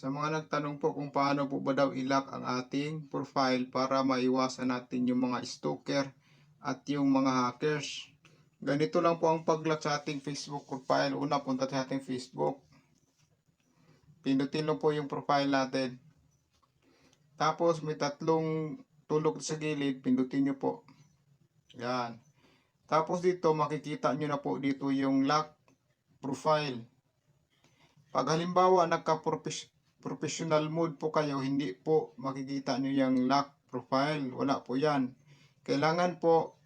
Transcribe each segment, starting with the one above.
Sa mga nagtanong po kung paano po ba daw ilak ang ating profile para maiwasan natin yung mga stalker at yung mga hackers. Ganito lang po ang pag-lock sa ating Facebook profile. Una, punta sa ating Facebook. Pindutin lang po yung profile natin. Tapos may tatlong tulog sa gilid, pindutin nyo po. Yan. Tapos dito makikita nyo na po dito yung lock profile. Pag halimbawa nagka-professional mode po kayo, hindi po makikita nyo yung lock profile. Wala po yan. Kailangan po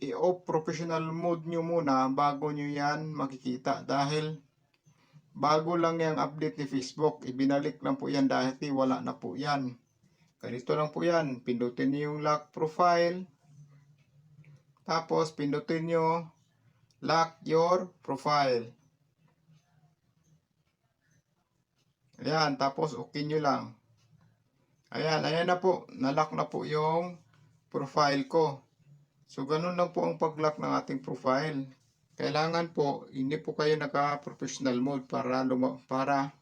i-off professional mode nyo muna bago nyo yan makikita dahil bago lang yung update ni Facebook. Ibinalik lang po yan dahil wala na po yan. Ganito lang po yan. Pindutin nyo yung lock profile. Tapos pindutin nyo lock your profile. Ayan, tapos okay nyo lang. Ayan, ayan na po. Nalock na po yung profile ko. So, ganun lang po ang pag-lock ng ating profile. Kailangan po, hindi po kayo naka-professional mode para, para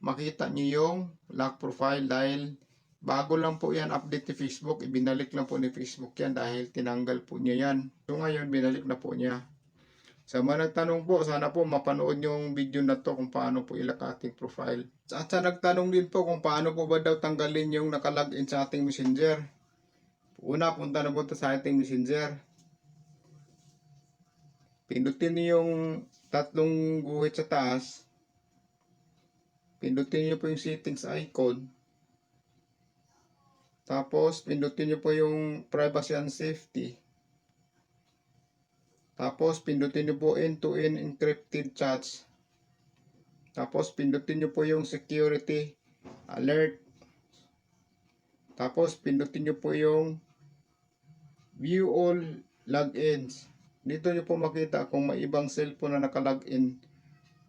makita nyo yung lock profile dahil bago lang po yan update ni Facebook. Ibinalik lang po ni Facebook yan dahil tinanggal po niya yan. So, ngayon, binalik na po niya. Sa mga nagtanong po, sana po mapanood yung video na to kung paano po ilak ating profile. At sa nagtanong din po kung paano po ba daw tanggalin yung nakalagin sa ating messenger. Una, punta na punta sa ating messenger. Pindutin niyo yung tatlong guhit sa taas. Pindutin niyo po yung settings icon. Tapos, pindutin niyo po yung privacy and safety. Tapos, pindutin nyo po end-to-end encrypted chats. Tapos, pindutin nyo po yung security alert. Tapos, pindutin nyo po yung view all logins. Dito nyo po makita kung may ibang cellphone na nakalogin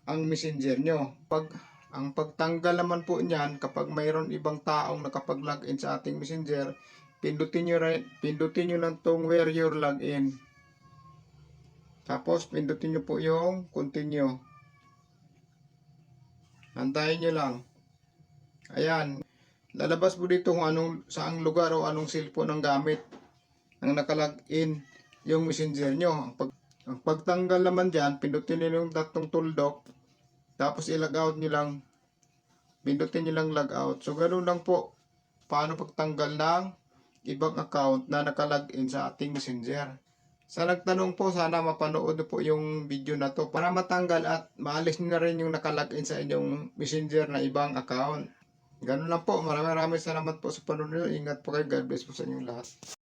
ang messenger nyo. Pag, ang pagtanggal naman po niyan, kapag mayroon ibang taong nakapag-login sa ating messenger, pindutin nyo, rin- pindutin nyo lang tong where your login. Tapos, pindutin nyo po yung continue. Antayin nyo lang. Ayan. Lalabas po dito kung anong, saang lugar o anong cellphone ang gamit ang nakalagin yung messenger nyo. Ang, pag, ang pagtanggal naman dyan, pindutin nyo yung tatlong tuldok. Tapos, i-log out nyo lang. Pindutin nyo lang log out. So, ganun lang po. Paano pagtanggal ng ibang account na nakalagin sa ating messenger. Sa nagtanong po, sana mapanood po yung video na to para matanggal at maalis nyo na rin yung nakalagin sa inyong messenger na ibang account. Ganun lang po. Maraming maraming salamat po sa panonood. Ingat po kayo. God bless po sa inyong lahat.